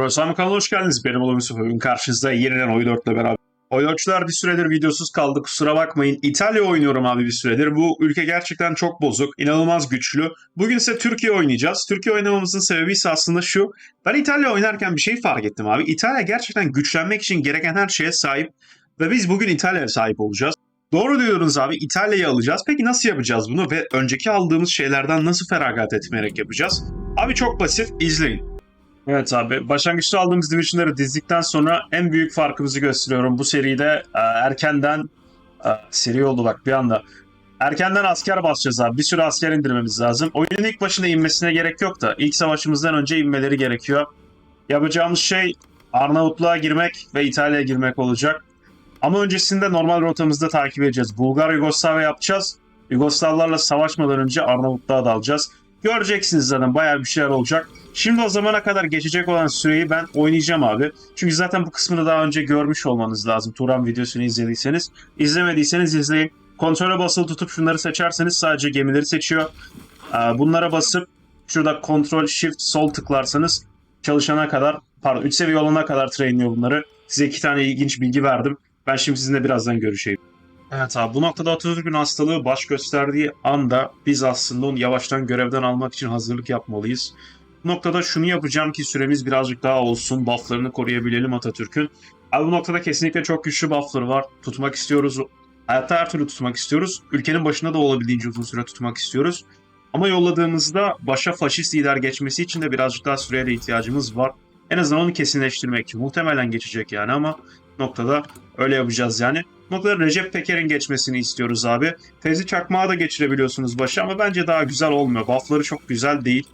Profesör kanalına hoş geldiniz. Benim oğlum Yusuf. Bugün karşınızda yeniden Oy 4 ile beraber. Oy 4'çüler bir süredir videosuz kaldı. Kusura bakmayın. İtalya oynuyorum abi bir süredir. Bu ülke gerçekten çok bozuk. inanılmaz güçlü. Bugün ise Türkiye oynayacağız. Türkiye oynamamızın sebebi ise aslında şu. Ben İtalya oynarken bir şey fark ettim abi. İtalya gerçekten güçlenmek için gereken her şeye sahip. Ve biz bugün İtalya'ya sahip olacağız. Doğru diyorsunuz abi İtalya'yı alacağız. Peki nasıl yapacağız bunu ve önceki aldığımız şeylerden nasıl feragat etmeyerek yapacağız? Abi çok basit izleyin. Evet abi başlangıçta aldığımız divisionları dizdikten sonra en büyük farkımızı gösteriyorum. Bu seride e, erkenden e, seri oldu bak bir anda. Erkenden asker basacağız abi. Bir sürü asker indirmemiz lazım. Oyunun ilk başında inmesine gerek yok da ilk savaşımızdan önce inmeleri gerekiyor. Yapacağımız şey Arnavutluğa girmek ve İtalya'ya girmek olacak. Ama öncesinde normal rotamızda takip edeceğiz. Bulgar Yugoslavya yapacağız. Yugoslavlarla savaşmadan önce Arnavutluğa dalacağız. Göreceksiniz zaten bayağı bir şeyler olacak. Şimdi o zamana kadar geçecek olan süreyi ben oynayacağım abi. Çünkü zaten bu kısmını daha önce görmüş olmanız lazım. Turan videosunu izlediyseniz. İzlemediyseniz izleyin. Kontrole basılı tutup şunları seçerseniz sadece gemileri seçiyor. Ee, Bunlara basıp şurada kontrol shift sol tıklarsanız çalışana kadar pardon 3 seviye olana kadar trainliyor bunları. Size iki tane ilginç bilgi verdim. Ben şimdi sizinle birazdan görüşeyim. Evet abi bu noktada Atatürk'ün hastalığı baş gösterdiği anda biz aslında onu yavaştan görevden almak için hazırlık yapmalıyız. Noktada şunu yapacağım ki süremiz birazcık daha olsun. Bufflarını koruyabilelim Atatürk'ün. Abi bu noktada kesinlikle çok güçlü buffları var. Tutmak istiyoruz. Hayatta her türlü tutmak istiyoruz. Ülkenin başında da olabildiğince uzun süre tutmak istiyoruz. Ama yolladığımızda başa faşist lider geçmesi için de birazcık daha süreye de ihtiyacımız var. En azından onu kesinleştirmek için. Muhtemelen geçecek yani ama noktada öyle yapacağız yani. Noktada Recep Peker'in geçmesini istiyoruz abi. Fevzi Çakmağı da geçirebiliyorsunuz başa ama bence daha güzel olmuyor. Buffları çok güzel değil.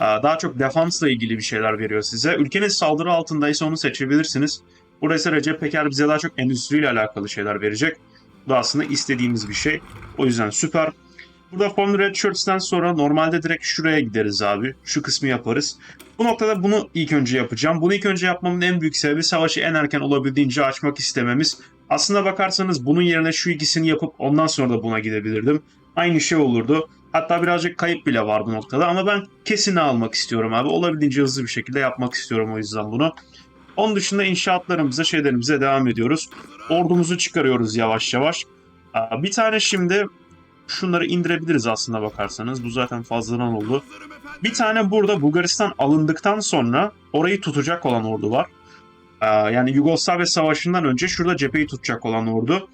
Aa, Daha çok defansla ilgili bir şeyler veriyor size. Ülkeniz saldırı altındaysa onu seçebilirsiniz. Burada ise Recep Peker bize daha çok endüstriyle alakalı şeyler verecek. Bu da aslında istediğimiz bir şey. O yüzden süper. Burada Form Red Shirts'ten sonra normalde direkt şuraya gideriz abi. Şu kısmı yaparız. Bu noktada bunu ilk önce yapacağım. Bunu ilk önce yapmamın en büyük sebebi savaşı en erken olabildiğince açmak istememiz. Aslında bakarsanız bunun yerine şu ikisini yapıp ondan sonra da buna gidebilirdim. Aynı şey olurdu. Hatta birazcık kayıp bile var bu noktada ama ben kesini almak istiyorum abi. Olabildiğince hızlı bir şekilde yapmak istiyorum o yüzden bunu. Onun dışında inşaatlarımıza, şeylerimize devam ediyoruz. Ordumuzu çıkarıyoruz yavaş yavaş. Bir tane şimdi şunları indirebiliriz aslında bakarsanız. Bu zaten fazladan oldu. Bir tane burada Bulgaristan alındıktan sonra orayı tutacak olan ordu var. Yani Yugoslavya Savaşı'ndan önce şurada cepheyi tutacak olan ordu.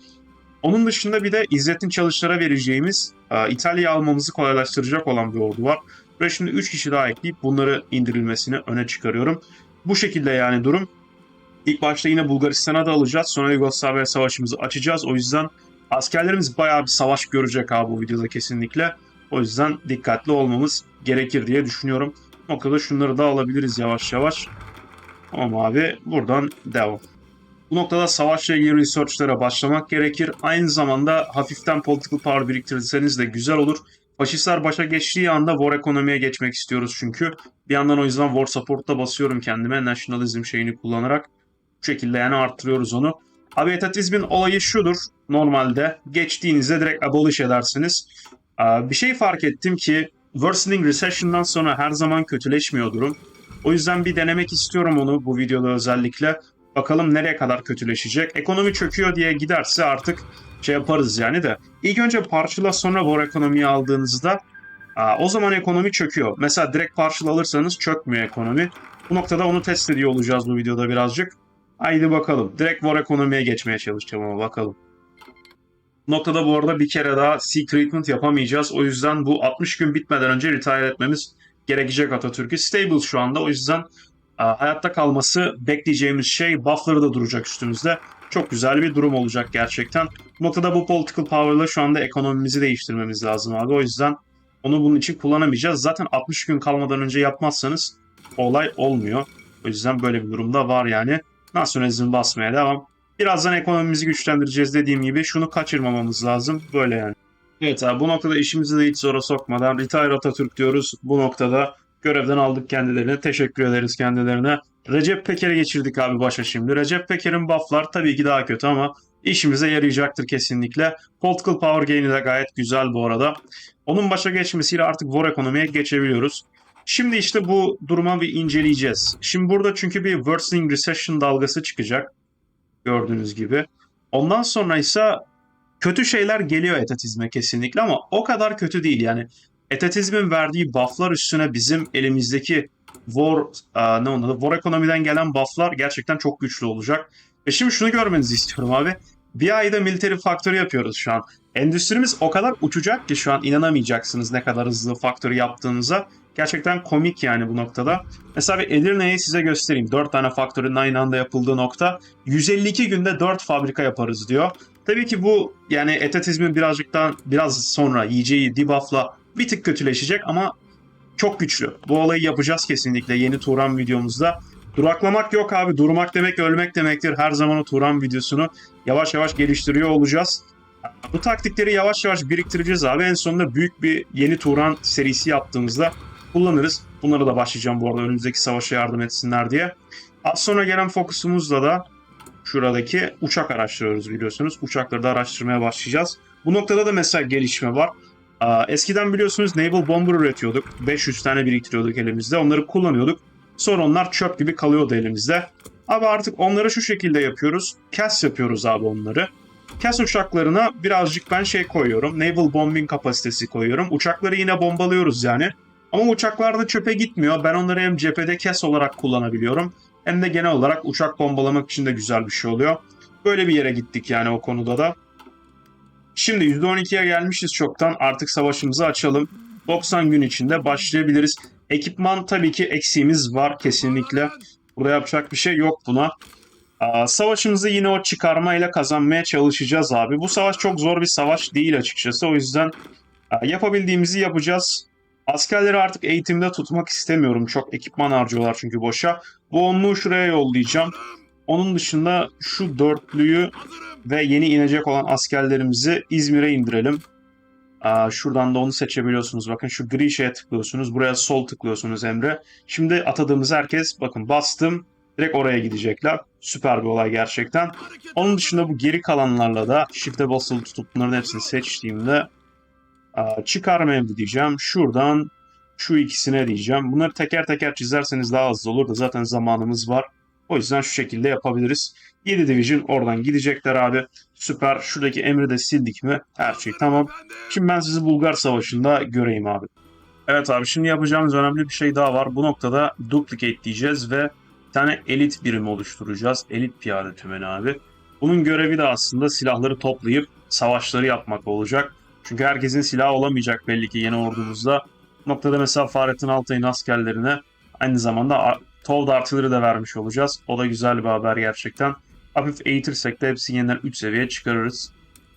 Onun dışında bir de İzzettin Çalışlar'a vereceğimiz e, İtalya'yı almamızı kolaylaştıracak olan bir ordu var. Buraya şimdi 3 kişi daha ekleyip bunları indirilmesini öne çıkarıyorum. Bu şekilde yani durum. İlk başta yine Bulgaristan'a da alacağız. Sonra Yugoslavya Savaşımızı açacağız. O yüzden askerlerimiz bayağı bir savaş görecek abi bu videoda kesinlikle. O yüzden dikkatli olmamız gerekir diye düşünüyorum. Bu noktada şunları da alabiliriz yavaş yavaş. Tamam abi buradan devam. Bu noktada savaşla ilgili research'lara başlamak gerekir. Aynı zamanda hafiften political power biriktirirseniz de güzel olur. Faşistler başa geçtiği anda war ekonomiye geçmek istiyoruz çünkü. Bir yandan o yüzden war support'ta basıyorum kendime nationalism şeyini kullanarak. Bu şekilde yani arttırıyoruz onu. Abi etatizmin olayı şudur normalde. Geçtiğinizde direkt abolish edersiniz. Aa, Bir şey fark ettim ki worsening recession'dan sonra her zaman kötüleşmiyor durum. O yüzden bir denemek istiyorum onu bu videoda özellikle. Bakalım nereye kadar kötüleşecek. Ekonomi çöküyor diye giderse artık şey yaparız yani de. İlk önce parçala sonra war ekonomiyi aldığınızda o zaman ekonomi çöküyor. Mesela direkt parçal alırsanız çökmüyor ekonomi. Bu noktada onu test ediyor olacağız bu videoda birazcık. Haydi bakalım. Direkt war ekonomiye geçmeye çalışacağım ama bakalım. Bu noktada bu arada bir kere daha sea treatment yapamayacağız. O yüzden bu 60 gün bitmeden önce retire etmemiz gerekecek Atatürk'ü. Stable şu anda. O yüzden hayatta kalması bekleyeceğimiz şey buffları da duracak üstümüzde. Çok güzel bir durum olacak gerçekten. Bu noktada bu political power'la şu anda ekonomimizi değiştirmemiz lazım abi. O yüzden onu bunun için kullanamayacağız. Zaten 60 gün kalmadan önce yapmazsanız olay olmuyor. O yüzden böyle bir durumda var yani. Nasyonalizm basmaya devam. Birazdan ekonomimizi güçlendireceğiz dediğim gibi. Şunu kaçırmamamız lazım. Böyle yani. Evet abi bu noktada işimizi de hiç zora sokmadan Retire Atatürk diyoruz. Bu noktada görevden aldık kendilerine. Teşekkür ederiz kendilerine. Recep Peker'e geçirdik abi başa şimdi. Recep Peker'in bufflar tabii ki daha kötü ama işimize yarayacaktır kesinlikle. Political Power Gain'i de gayet güzel bu arada. Onun başa geçmesiyle artık War ekonomiye geçebiliyoruz. Şimdi işte bu duruma bir inceleyeceğiz. Şimdi burada çünkü bir worsening recession dalgası çıkacak. Gördüğünüz gibi. Ondan sonra ise kötü şeyler geliyor etatizme kesinlikle ama o kadar kötü değil. Yani etatizmin verdiği bufflar üstüne bizim elimizdeki war, aa, ne onun? War ekonomiden gelen bufflar gerçekten çok güçlü olacak. Ve şimdi şunu görmenizi istiyorum abi. Bir ayda military faktörü yapıyoruz şu an. Endüstrimiz o kadar uçacak ki şu an inanamayacaksınız ne kadar hızlı faktörü yaptığınıza. Gerçekten komik yani bu noktada. Mesela bir Edirne'yi size göstereyim. 4 tane faktörün aynı anda yapıldığı nokta. 152 günde 4 fabrika yaparız diyor. Tabii ki bu yani etatizmin birazcıktan biraz sonra yiyeceği debuffla bir tık kötüleşecek ama çok güçlü. Bu olayı yapacağız kesinlikle yeni Turan videomuzda. Duraklamak yok abi. Durmak demek ölmek demektir. Her zaman o Turan videosunu yavaş yavaş geliştiriyor olacağız. Bu taktikleri yavaş yavaş biriktireceğiz abi. En sonunda büyük bir yeni Turan serisi yaptığımızda kullanırız. Bunları da başlayacağım bu arada önümüzdeki savaşa yardım etsinler diye. Az sonra gelen fokusumuzla da şuradaki uçak araştırıyoruz biliyorsunuz. Uçakları da araştırmaya başlayacağız. Bu noktada da mesela gelişme var. Eskiden biliyorsunuz Naval Bomber üretiyorduk. 500 tane biriktiriyorduk elimizde. Onları kullanıyorduk. Sonra onlar çöp gibi kalıyordu elimizde. Abi artık onları şu şekilde yapıyoruz. CAS yapıyoruz abi onları. CAS uçaklarına birazcık ben şey koyuyorum. Naval Bombing kapasitesi koyuyorum. Uçakları yine bombalıyoruz yani. Ama uçaklar da çöpe gitmiyor. Ben onları hem cephede CAS olarak kullanabiliyorum. Hem de genel olarak uçak bombalamak için de güzel bir şey oluyor. Böyle bir yere gittik yani o konuda da. Şimdi %12'ye gelmişiz çoktan. Artık savaşımızı açalım. 90 gün içinde başlayabiliriz. Ekipman tabii ki eksiğimiz var kesinlikle. Burada yapacak bir şey yok buna. Savaşımızı yine o çıkarmayla kazanmaya çalışacağız abi. Bu savaş çok zor bir savaş değil açıkçası. O yüzden yapabildiğimizi yapacağız. Askerleri artık eğitimde tutmak istemiyorum. Çok ekipman harcıyorlar çünkü boşa. Bu onluğu şuraya yollayacağım. Onun dışında şu dörtlüyü ve yeni inecek olan askerlerimizi İzmir'e indirelim. Şuradan da onu seçebiliyorsunuz. Bakın şu gri şeye tıklıyorsunuz. Buraya sol tıklıyorsunuz Emre. Şimdi atadığımız herkes bakın bastım. Direkt oraya gidecekler. Süper bir olay gerçekten. Onun dışında bu geri kalanlarla da shift'e basılı tutup bunların hepsini seçtiğimde aa, çıkarma emri diyeceğim. Şuradan şu ikisine diyeceğim. Bunları teker teker çizerseniz daha hızlı olur da zaten zamanımız var. O yüzden şu şekilde yapabiliriz. 7 Division oradan gidecekler abi. Süper. Şuradaki emri de sildik mi? Her şey tamam. Şimdi ben sizi Bulgar Savaşı'nda göreyim abi. Evet abi şimdi yapacağımız önemli bir şey daha var. Bu noktada duplicate diyeceğiz ve bir tane elit birim oluşturacağız. Elit piyade tümeni abi. Bunun görevi de aslında silahları toplayıp savaşları yapmak olacak. Çünkü herkesin silahı olamayacak belli ki yeni ordumuzda. Bu noktada mesela Fahrettin Altay'ın askerlerine aynı zamanda Tovd Artillery de vermiş olacağız. O da güzel bir haber gerçekten. Hafif eğitirsek de hepsini yeniden 3 seviyeye çıkarırız.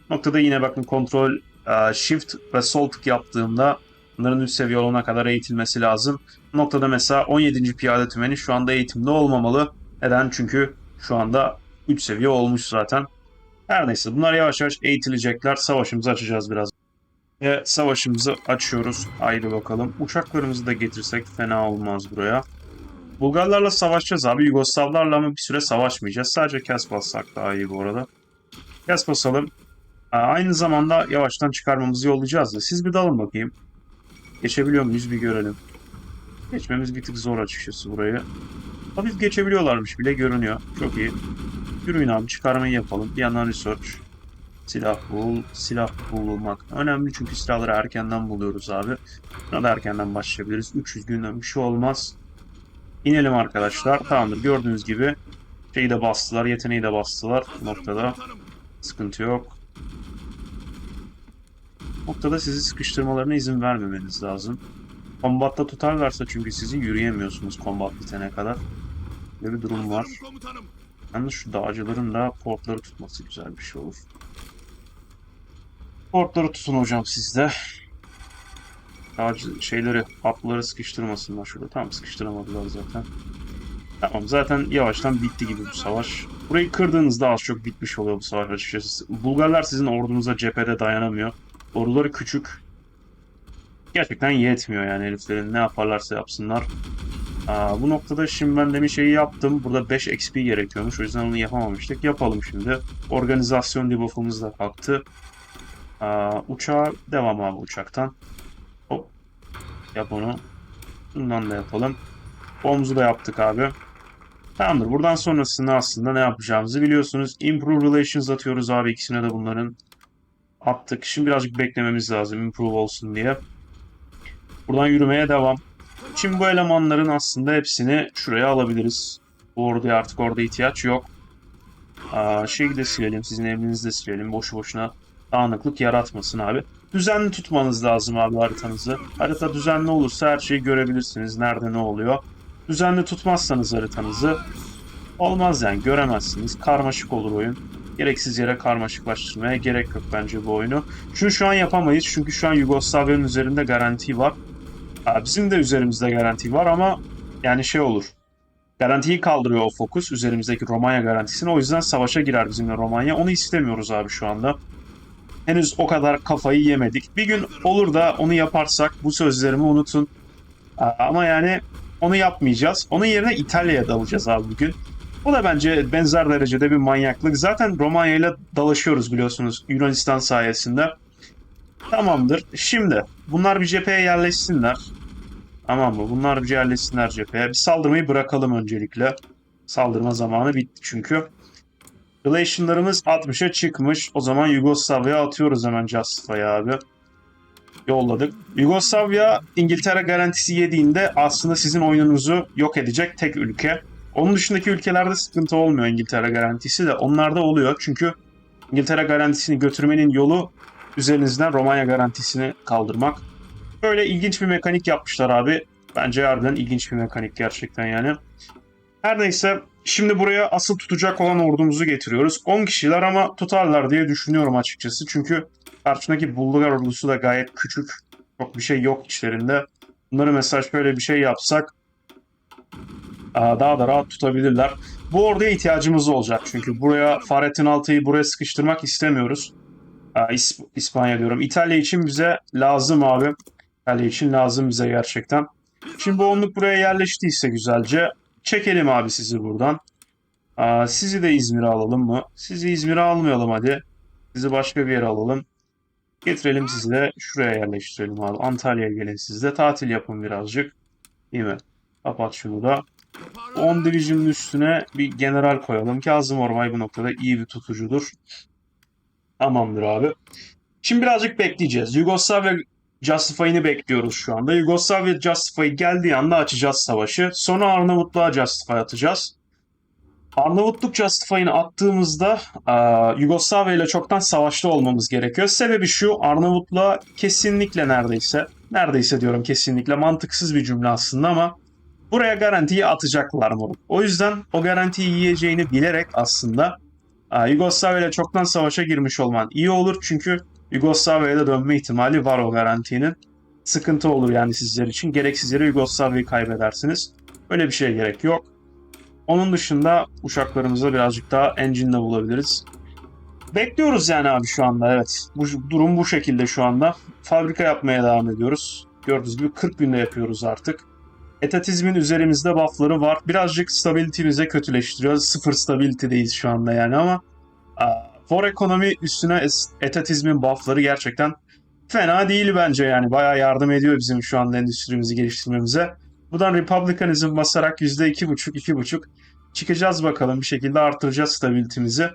Noktada yine bakın kontrol, e, shift ve sol tık yaptığımda bunların 3 seviye olana kadar eğitilmesi lazım. Noktada mesela 17. piyade tümeni şu anda eğitimde olmamalı. Neden? Çünkü şu anda 3 seviye olmuş zaten. Her neyse bunlar yavaş yavaş eğitilecekler. Savaşımızı açacağız biraz. Ve savaşımızı açıyoruz. Haydi bakalım. Uçaklarımızı da getirsek fena olmaz buraya. Bulgarlarla savaşacağız abi. Yugoslavlarla ama bir süre savaşmayacağız. Sadece kes bassak daha iyi bu arada. Kes basalım. Aynı zamanda yavaştan çıkarmamızı yollayacağız da. Siz bir dalın bakayım. Geçebiliyor muyuz bir görelim. Geçmemiz bir tık zor açıkçası burayı. Hafif geçebiliyorlarmış bile görünüyor. Çok iyi. Yürüyün abi çıkarmayı yapalım. Bir yandan research. Silah bul, silah bulmak. Önemli çünkü silahları erkenden buluyoruz abi. Buna da erkenden başlayabiliriz. 300 günden bir şey olmaz. İnelim arkadaşlar. Tamamdır. Gördüğünüz gibi şeyi de bastılar. Yeteneği de bastılar. Bu noktada sıkıntı yok. Noktada sizi sıkıştırmalarına izin vermemeniz lazım. Kombatta tutarlarsa çünkü sizi yürüyemiyorsunuz kombat bitene kadar. Böyle bir durum var. Yalnız şu dağcıların da portları tutması güzel bir şey olur. Portları tutun hocam sizde. Dağcı şeyleri, atları sıkıştırmasınlar şurada. Tamam sıkıştıramadılar zaten. Tamam zaten yavaştan bitti gibi bu savaş. Burayı kırdığınızda az çok bitmiş oluyor bu savaş açıkçası. Bulgarlar sizin ordunuza cephede dayanamıyor. Orduları küçük. Gerçekten yetmiyor yani heriflerin ne yaparlarsa yapsınlar. Aa, bu noktada şimdi ben demin şeyi yaptım. Burada 5 XP gerekiyormuş. O yüzden onu yapamamıştık. Yapalım şimdi. Organizasyon debuff'umuz da kalktı. Aa, uçağa devam abi uçaktan. Yap onu. Bundan da yapalım. Omzu da yaptık abi. Tamamdır. Buradan sonrasında aslında ne yapacağımızı biliyorsunuz. Improve Relations atıyoruz abi ikisine de bunların. Attık. Şimdi birazcık beklememiz lazım improve olsun diye. Buradan yürümeye devam. Şimdi bu elemanların aslında hepsini şuraya alabiliriz. Bu orduya artık orada ihtiyaç yok. Aa, şeyi de silelim. Sizin evinizi de silelim. Boşu boşuna dağınıklık yaratmasın abi. Düzenli tutmanız lazım abi haritanızı. Harita düzenli olursa her şeyi görebilirsiniz. Nerede ne oluyor. Düzenli tutmazsanız haritanızı olmaz yani göremezsiniz. Karmaşık olur oyun. Gereksiz yere karmaşıklaştırmaya gerek yok bence bu oyunu. Şunu şu an yapamayız çünkü şu an Yugoslavya'nın üzerinde garanti var. Bizim de üzerimizde garanti var ama yani şey olur. Garantiyi kaldırıyor o fokus üzerimizdeki Romanya garantisini. O yüzden savaşa girer bizimle Romanya. Onu istemiyoruz abi şu anda. Henüz o kadar kafayı yemedik. Bir gün olur da onu yaparsak bu sözlerimi unutun. Ama yani onu yapmayacağız. Onun yerine İtalya'ya dalacağız abi bugün. O da bence benzer derecede bir manyaklık. Zaten Romanya ile dalaşıyoruz biliyorsunuz Yunanistan sayesinde. Tamamdır. Şimdi bunlar bir cepheye yerleşsinler. Tamam mı? Bunlar bir yerleşsinler cepheye. Bir saldırmayı bırakalım öncelikle. Saldırma zamanı bitti çünkü. Relation'larımız 60'a çıkmış. O zaman Yugoslavya'ya atıyoruz hemen Justify'ı abi. Yolladık. Yugoslavya İngiltere garantisi yediğinde aslında sizin oyununuzu yok edecek tek ülke. Onun dışındaki ülkelerde sıkıntı olmuyor İngiltere garantisi de. Onlarda oluyor çünkü İngiltere garantisini götürmenin yolu üzerinizden Romanya garantisini kaldırmak. Böyle ilginç bir mekanik yapmışlar abi. Bence harbiden ilginç bir mekanik gerçekten yani. Her neyse şimdi buraya asıl tutacak olan ordumuzu getiriyoruz. 10 kişiler ama tutarlar diye düşünüyorum açıkçası. Çünkü karşındaki Bulgar ordusu da gayet küçük. Çok bir şey yok içlerinde. Bunları mesela şöyle bir şey yapsak daha da rahat tutabilirler. Bu orduya ihtiyacımız olacak çünkü buraya Fahrettin Altı'yı buraya sıkıştırmak istemiyoruz. İsp- İspanya diyorum. İtalya için bize lazım abi. İtalya için lazım bize gerçekten. Şimdi bu onluk buraya yerleştiyse güzelce çekelim abi sizi buradan. Aa, sizi de İzmir'e alalım mı? Sizi İzmir'e almayalım hadi. Sizi başka bir yere alalım. Getirelim sizi de şuraya yerleştirelim abi. Antalya'ya gelin siz de. Tatil yapın birazcık. Değil mi? Kapat şunu da. 10 Division'ın üstüne bir general koyalım. Kazım Ormay bu noktada iyi bir tutucudur. Tamamdır abi. Şimdi birazcık bekleyeceğiz. Yugoslavya Justify'ını bekliyoruz şu anda. Yugoslavya Justify geldiği anda açacağız savaşı. Sonra Arnavutluğa Justify atacağız. Arnavutluk Justify'ını attığımızda aa, Yugoslavya ile çoktan savaşta olmamız gerekiyor. Sebebi şu Arnavutluğa kesinlikle neredeyse neredeyse diyorum kesinlikle mantıksız bir cümle aslında ama buraya garantiyi atacaklar mı? O yüzden o garantiyi yiyeceğini bilerek aslında aa, Yugoslavya ile çoktan savaşa girmiş olman iyi olur çünkü Yugoslavya'ya da dönme ihtimali var o garantinin. Sıkıntı olur yani sizler için. Gereksiz yere Yugoslavya'yı kaybedersiniz. Öyle bir şeye gerek yok. Onun dışında uçaklarımızda birazcık daha engine'le bulabiliriz. Bekliyoruz yani abi şu anda evet. Bu durum bu şekilde şu anda. Fabrika yapmaya devam ediyoruz. Gördüğünüz gibi 40 günde yapıyoruz artık. Etatizmin üzerimizde buffları var. Birazcık stability'mize kötüleştiriyoruz. Sıfır stability'deyiz şu anda yani ama aa, for ekonomi üstüne etatizmin buffları gerçekten fena değil bence yani. Bayağı yardım ediyor bizim şu anda endüstrimizi geliştirmemize. Buradan Republicanizm basarak %2,5 2,5 çıkacağız bakalım bir şekilde artıracağız stabilitimizi.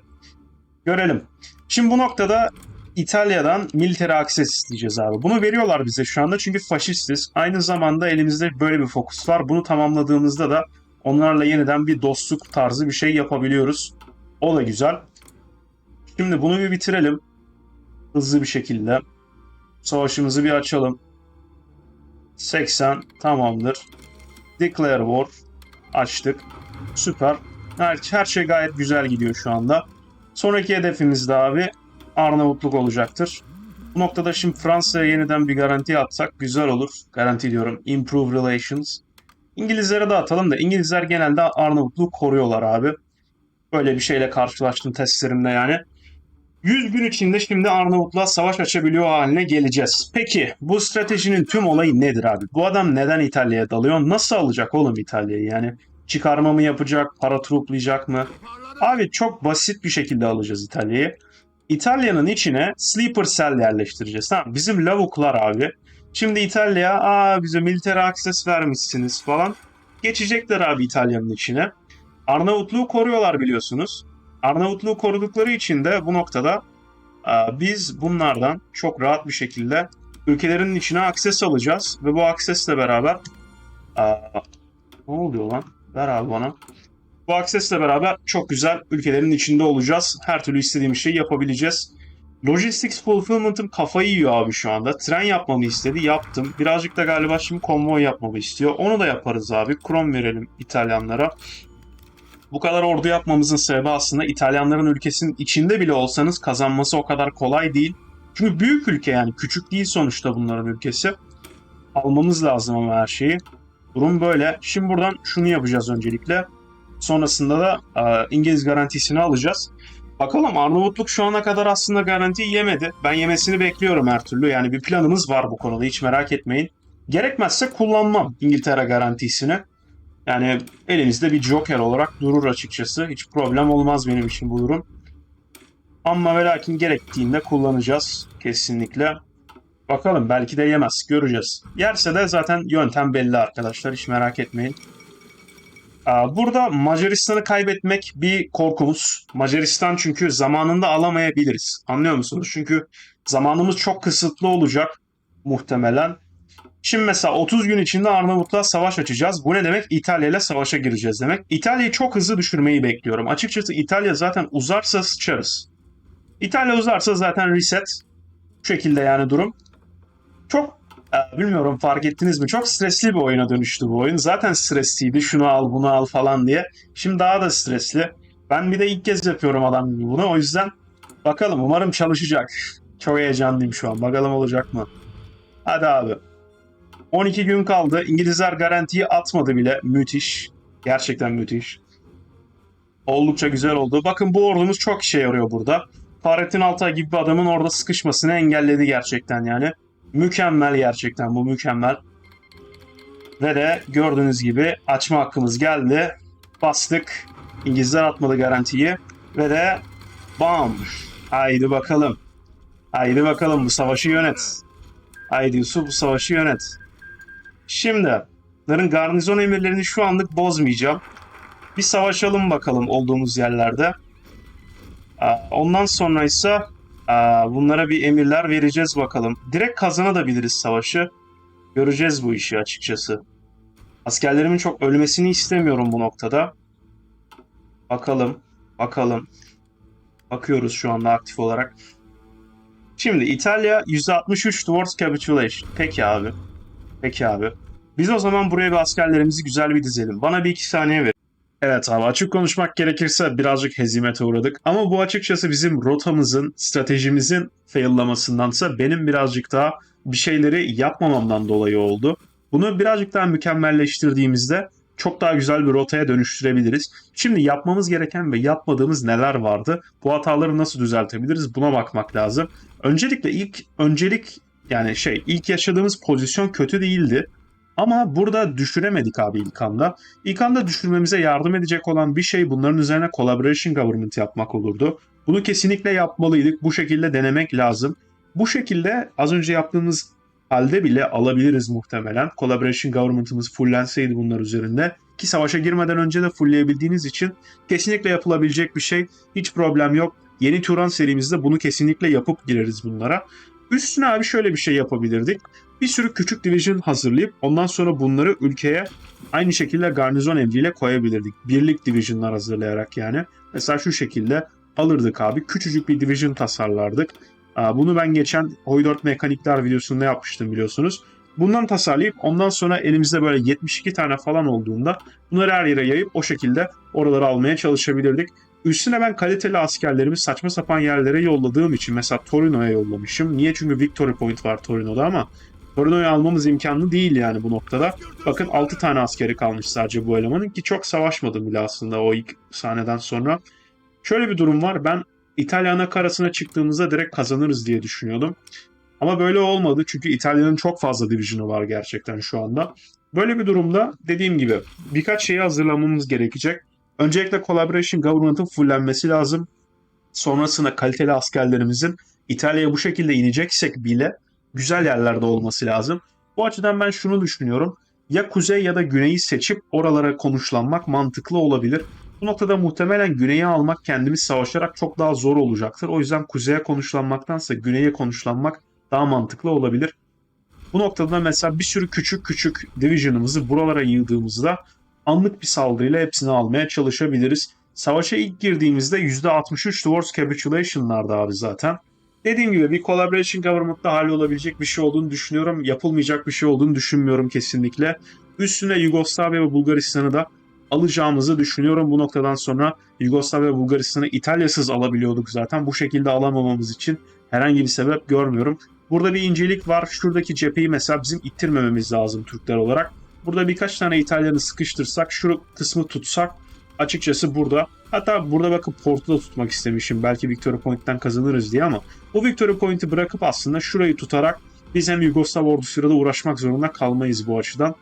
Görelim. Şimdi bu noktada İtalya'dan military access isteyeceğiz abi. Bunu veriyorlar bize şu anda çünkü faşistiz. Aynı zamanda elimizde böyle bir fokus var. Bunu tamamladığımızda da onlarla yeniden bir dostluk tarzı bir şey yapabiliyoruz. O da güzel. Şimdi bunu bir bitirelim. Hızlı bir şekilde. Savaşımızı bir açalım. 80 tamamdır. Declare War açtık. Süper. Her, her şey gayet güzel gidiyor şu anda. Sonraki hedefimiz de abi Arnavutluk olacaktır. Bu noktada şimdi Fransa'ya yeniden bir garanti atsak güzel olur. Garanti diyorum. Improve Relations. İngilizlere de atalım da İngilizler genelde Arnavutluğu koruyorlar abi. Böyle bir şeyle karşılaştım testlerimde yani. 100 gün içinde şimdi Arnavutluğa savaş açabiliyor haline geleceğiz. Peki bu stratejinin tüm olayı nedir abi? Bu adam neden İtalya'ya dalıyor? Nasıl alacak oğlum İtalya'yı? Yani çıkarma mı yapacak? Para truplayacak mı? Abi çok basit bir şekilde alacağız İtalya'yı. İtalya'nın içine sleeper cell yerleştireceğiz. Tamam bizim lavuklar abi Şimdi İtalya, aa bize military access vermişsiniz falan. Geçecekler abi İtalya'nın içine. Arnavutluğu koruyorlar biliyorsunuz. Arnavutluğu korudukları için de bu noktada aa, biz bunlardan çok rahat bir şekilde ülkelerinin içine akses alacağız. Ve bu aksesle beraber aa, ne oluyor lan? Ver abi bana. Bu aksesle beraber çok güzel ülkelerin içinde olacağız. Her türlü istediğimiz şeyi yapabileceğiz. Logistics Fulfillment'ım kafayı yiyor abi şu anda. Tren yapmamı istedi, yaptım. Birazcık da galiba şimdi konvoy yapmamı istiyor. Onu da yaparız abi. Krom verelim İtalyanlara. Bu kadar ordu yapmamızın sebebi aslında İtalyanların ülkesinin içinde bile olsanız kazanması o kadar kolay değil. Çünkü büyük ülke yani küçük değil sonuçta bunların ülkesi. Almamız lazım ama her şeyi. Durum böyle. Şimdi buradan şunu yapacağız öncelikle. Sonrasında da e, İngiliz garantisini alacağız. Bakalım Arnavutluk şu ana kadar aslında garantiyi yemedi. Ben yemesini bekliyorum her türlü. Yani bir planımız var bu konuda hiç merak etmeyin. Gerekmezse kullanmam İngiltere garantisini. Yani elimizde bir joker olarak durur açıkçası. Hiç problem olmaz benim için bu durum. Ama ve lakin gerektiğinde kullanacağız kesinlikle. Bakalım belki de yemez. Göreceğiz. Yerse de zaten yöntem belli arkadaşlar. Hiç merak etmeyin. Burada Macaristan'ı kaybetmek bir korkumuz. Macaristan çünkü zamanında alamayabiliriz. Anlıyor musunuz? Çünkü zamanımız çok kısıtlı olacak muhtemelen. Şimdi mesela 30 gün içinde Arnavutluğa savaş açacağız. Bu ne demek? İtalya ile savaşa gireceğiz demek. İtalya'yı çok hızlı düşürmeyi bekliyorum. Açıkçası İtalya zaten uzarsa sıçarız. İtalya uzarsa zaten reset. Bu şekilde yani durum. Çok e, bilmiyorum fark ettiniz mi? Çok stresli bir oyuna dönüştü bu oyun. Zaten stresliydi. Şunu al, bunu al falan diye. Şimdi daha da stresli. Ben bir de ilk kez yapıyorum adam bunu. O yüzden bakalım. Umarım çalışacak. Çok heyecanlıyım şu an. Bakalım olacak mı? Hadi abi. 12 gün kaldı. İngilizler garantiyi atmadı bile. Müthiş. Gerçekten müthiş. Oldukça güzel oldu. Bakın bu ordumuz çok işe yarıyor burada. Fahrettin Altay gibi bir adamın orada sıkışmasını engelledi gerçekten yani. Mükemmel gerçekten bu mükemmel. Ve de gördüğünüz gibi açma hakkımız geldi. Bastık. İngilizler atmadı garantiyi. Ve de bam. Haydi bakalım. Haydi bakalım bu savaşı yönet. Haydi Yusuf bu savaşı yönet. Şimdi bunların garnizon emirlerini şu anlık bozmayacağım. Bir savaşalım bakalım olduğumuz yerlerde. Ondan sonra ise bunlara bir emirler vereceğiz bakalım. Direkt kazanabiliriz savaşı. Göreceğiz bu işi açıkçası. Askerlerimin çok ölmesini istemiyorum bu noktada. Bakalım. Bakalım. Bakıyoruz şu anda aktif olarak. Şimdi İtalya %63 towards capitulation. Peki abi. Peki abi. Biz o zaman buraya bir askerlerimizi güzel bir dizelim. Bana bir iki saniye ver. Evet abi açık konuşmak gerekirse birazcık hezimete uğradık. Ama bu açıkçası bizim rotamızın, stratejimizin faillamasındansa benim birazcık daha bir şeyleri yapmamamdan dolayı oldu. Bunu birazcık daha mükemmelleştirdiğimizde çok daha güzel bir rotaya dönüştürebiliriz. Şimdi yapmamız gereken ve yapmadığımız neler vardı? Bu hataları nasıl düzeltebiliriz? Buna bakmak lazım. Öncelikle ilk öncelik yani şey ilk yaşadığımız pozisyon kötü değildi. Ama burada düşüremedik abi ilk anda. İlk anda düşürmemize yardım edecek olan bir şey bunların üzerine collaboration government yapmak olurdu. Bunu kesinlikle yapmalıydık. Bu şekilde denemek lazım. Bu şekilde az önce yaptığımız halde bile alabiliriz muhtemelen. Collaboration government'ımız fullenseydi bunlar üzerinde. Ki savaşa girmeden önce de fullleyebildiğiniz için kesinlikle yapılabilecek bir şey. Hiç problem yok. Yeni Turan serimizde bunu kesinlikle yapıp gireriz bunlara. Üstüne abi şöyle bir şey yapabilirdik. Bir sürü küçük division hazırlayıp ondan sonra bunları ülkeye aynı şekilde garnizon emriyle koyabilirdik. Birlik divisionlar hazırlayarak yani. Mesela şu şekilde alırdık abi. Küçücük bir division tasarlardık. Bunu ben geçen Hoy 4 mekanikler videosunda yapmıştım biliyorsunuz. Bundan tasarlayıp ondan sonra elimizde böyle 72 tane falan olduğunda bunları her yere yayıp o şekilde oraları almaya çalışabilirdik. Üstüne ben kaliteli askerlerimi saçma sapan yerlere yolladığım için mesela Torino'ya yollamışım. Niye? Çünkü Victory Point var Torino'da ama Torino'yu almamız imkanlı değil yani bu noktada. Bakın 6 tane askeri kalmış sadece bu elemanın ki çok savaşmadım bile aslında o ilk sahneden sonra. Şöyle bir durum var. Ben İtalya karasına çıktığımızda direkt kazanırız diye düşünüyordum. Ama böyle olmadı çünkü İtalya'nın çok fazla division'ı var gerçekten şu anda. Böyle bir durumda dediğim gibi birkaç şeyi hazırlamamız gerekecek. Öncelikle Collaboration Government'ın fullenmesi lazım. Sonrasında kaliteli askerlerimizin İtalya'ya bu şekilde ineceksek bile güzel yerlerde olması lazım. Bu açıdan ben şunu düşünüyorum. Ya kuzey ya da güneyi seçip oralara konuşlanmak mantıklı olabilir. Bu noktada muhtemelen güneyi almak kendimiz savaşarak çok daha zor olacaktır. O yüzden kuzeye konuşlanmaktansa güneye konuşlanmak daha mantıklı olabilir. Bu noktada mesela bir sürü küçük küçük division'ımızı buralara yığdığımızda anlık bir saldırıyla hepsini almaya çalışabiliriz. Savaşa ilk girdiğimizde %63 towards capitulation'lardı abi zaten. Dediğim gibi bir collaboration government'ta hallolabilecek bir şey olduğunu düşünüyorum. Yapılmayacak bir şey olduğunu düşünmüyorum kesinlikle. Üstüne Yugoslavya ve Bulgaristan'ı da alacağımızı düşünüyorum. Bu noktadan sonra Yugoslavya ve Bulgaristan'ı İtalyasız alabiliyorduk zaten. Bu şekilde alamamamız için herhangi bir sebep görmüyorum. Burada bir incelik var. Şuradaki cepheyi mesela bizim ittirmememiz lazım Türkler olarak. Burada birkaç tane İtalyanı sıkıştırsak, şu kısmı tutsak açıkçası burada. Hatta burada bakıp portu da tutmak istemişim. Belki Victory Point'ten kazanırız diye ama bu Victory Point'i bırakıp aslında şurayı tutarak biz hem Yugoslav ordusuyla da uğraşmak zorunda kalmayız bu açıdan.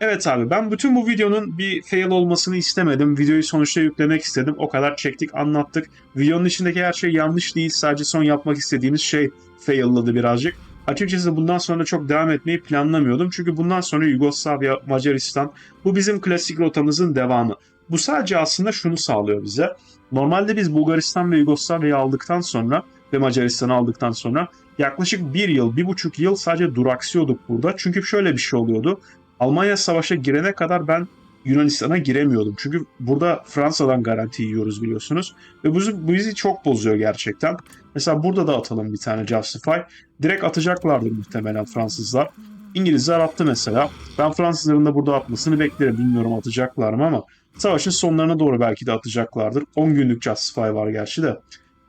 Evet abi ben bütün bu videonun bir fail olmasını istemedim. Videoyu sonuçta yüklemek istedim. O kadar çektik anlattık. Videonun içindeki her şey yanlış değil. Sadece son yapmak istediğimiz şey failladı birazcık. Açıkçası bundan sonra çok devam etmeyi planlamıyordum. Çünkü bundan sonra Yugoslavya, Macaristan bu bizim klasik rotamızın devamı. Bu sadece aslında şunu sağlıyor bize. Normalde biz Bulgaristan ve Yugoslavya'yı aldıktan sonra ve Macaristan'ı aldıktan sonra yaklaşık bir yıl, bir buçuk yıl sadece duraksıyorduk burada. Çünkü şöyle bir şey oluyordu. Almanya savaşa girene kadar ben Yunanistan'a giremiyordum. Çünkü burada Fransa'dan garanti yiyoruz biliyorsunuz. Ve bu, bu bizi çok bozuyor gerçekten. Mesela burada da atalım bir tane Justify. Direkt atacaklardır muhtemelen Fransızlar. İngilizler attı mesela. Ben Fransızların da burada atmasını beklerim. Bilmiyorum atacaklar mı ama savaşın sonlarına doğru belki de atacaklardır. 10 günlük Justify var gerçi de.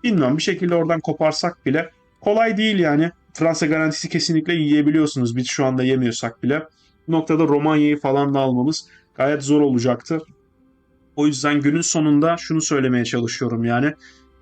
Bilmiyorum bir şekilde oradan koparsak bile kolay değil yani. Fransa garantisi kesinlikle yiyebiliyorsunuz. Biz şu anda yemiyorsak bile. Bu noktada Romanya'yı falan da almamız gayet zor olacaktı. O yüzden günün sonunda şunu söylemeye çalışıyorum yani.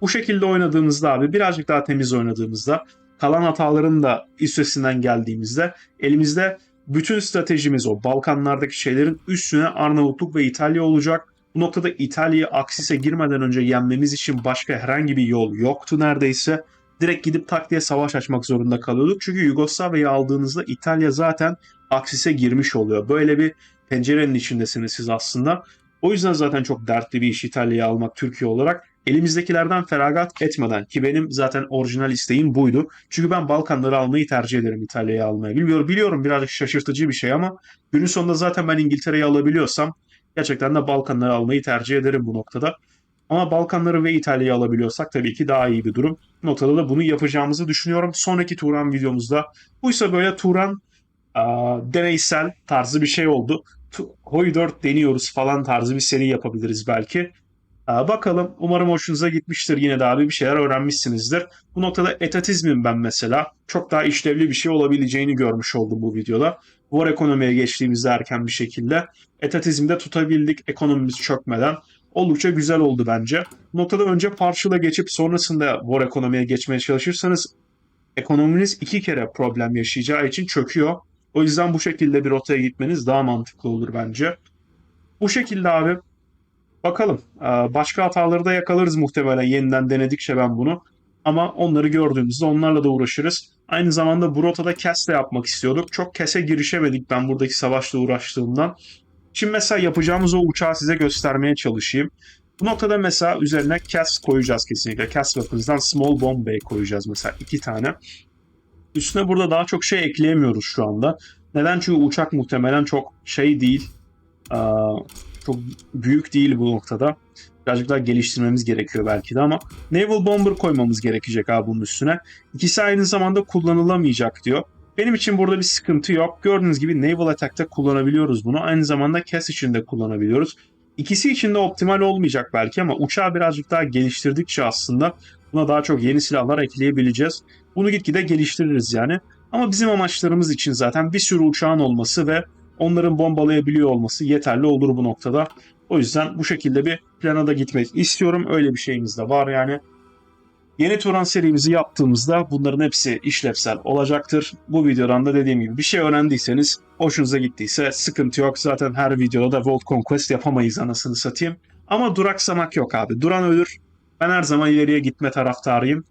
Bu şekilde oynadığımızda abi birazcık daha temiz oynadığımızda kalan hataların da üstesinden geldiğimizde elimizde bütün stratejimiz o Balkanlardaki şeylerin üstüne Arnavutluk ve İtalya olacak. Bu noktada İtalya'yı Aksis'e girmeden önce yenmemiz için başka herhangi bir yol yoktu neredeyse. Direkt gidip tak diye savaş açmak zorunda kalıyorduk. Çünkü Yugoslavya'yı aldığınızda İtalya zaten Aksis'e girmiş oluyor. Böyle bir pencerenin içindesiniz siz aslında. O yüzden zaten çok dertli bir iş İtalya'yı almak Türkiye olarak. Elimizdekilerden feragat etmeden ki benim zaten orijinal isteğim buydu. Çünkü ben Balkanları almayı tercih ederim İtalya'yı almaya. Bilmiyorum, biliyorum birazcık şaşırtıcı bir şey ama günün sonunda zaten ben İngiltere'yi alabiliyorsam gerçekten de Balkanları almayı tercih ederim bu noktada. Ama Balkanları ve İtalya'yı alabiliyorsak tabii ki daha iyi bir durum. Bu noktada da bunu yapacağımızı düşünüyorum. Sonraki Turan videomuzda. Buysa böyle Turan aa, deneysel tarzı bir şey oldu. Hoy 4 deniyoruz falan tarzı bir seri yapabiliriz belki. Bakalım umarım hoşunuza gitmiştir yine de abi bir şeyler öğrenmişsinizdir. Bu noktada etatizmin ben mesela çok daha işlevli bir şey olabileceğini görmüş oldum bu videoda. War ekonomiye geçtiğimizde erken bir şekilde etatizmde tutabildik ekonomimiz çökmeden. Oldukça güzel oldu bence. Bu noktada önce Partial'a geçip sonrasında War ekonomiye geçmeye çalışırsanız ekonominiz iki kere problem yaşayacağı için çöküyor. O yüzden bu şekilde bir rotaya gitmeniz daha mantıklı olur bence. Bu şekilde abi bakalım. Başka hataları da yakalarız muhtemelen yeniden denedikçe ben bunu. Ama onları gördüğümüzde onlarla da uğraşırız. Aynı zamanda bu rotada kes de yapmak istiyorduk. Çok kese girişemedik ben buradaki savaşla uğraştığımdan. Şimdi mesela yapacağımız o uçağı size göstermeye çalışayım. Bu noktada mesela üzerine CAS koyacağız kesinlikle. CAS Weapons'dan Small Bomb Bay koyacağız mesela iki tane. Üstüne burada daha çok şey ekleyemiyoruz şu anda. Neden? Çünkü uçak muhtemelen çok şey değil. Çok büyük değil bu noktada. Birazcık daha geliştirmemiz gerekiyor belki de ama Naval Bomber koymamız gerekecek abi bunun üstüne. İkisi aynı zamanda kullanılamayacak diyor. Benim için burada bir sıkıntı yok. Gördüğünüz gibi Naval Attack'ta kullanabiliyoruz bunu. Aynı zamanda CAS için de kullanabiliyoruz. İkisi için de optimal olmayacak belki ama uçağı birazcık daha geliştirdikçe aslında buna daha çok yeni silahlar ekleyebileceğiz. Bunu gitgide geliştiririz yani. Ama bizim amaçlarımız için zaten bir sürü uçağın olması ve onların bombalayabiliyor olması yeterli olur bu noktada. O yüzden bu şekilde bir plana da gitmek istiyorum. Öyle bir şeyimiz de var yani. Yeni Turan serimizi yaptığımızda bunların hepsi işlevsel olacaktır. Bu videodan da dediğim gibi bir şey öğrendiyseniz, hoşunuza gittiyse sıkıntı yok. Zaten her videoda da World Conquest yapamayız anasını satayım. Ama duraksamak yok abi. Duran ölür. Ben her zaman ileriye gitme taraftarıyım.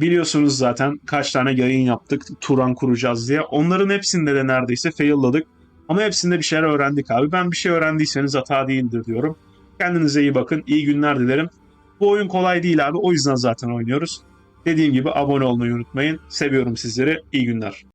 Biliyorsunuz zaten kaç tane yayın yaptık Turan kuracağız diye. Onların hepsinde de neredeyse failladık. Ama hepsinde bir şeyler öğrendik abi. Ben bir şey öğrendiyseniz hata değildir diyorum. Kendinize iyi bakın. İyi günler dilerim. Bu oyun kolay değil abi. O yüzden zaten oynuyoruz. Dediğim gibi abone olmayı unutmayın. Seviyorum sizleri. İyi günler.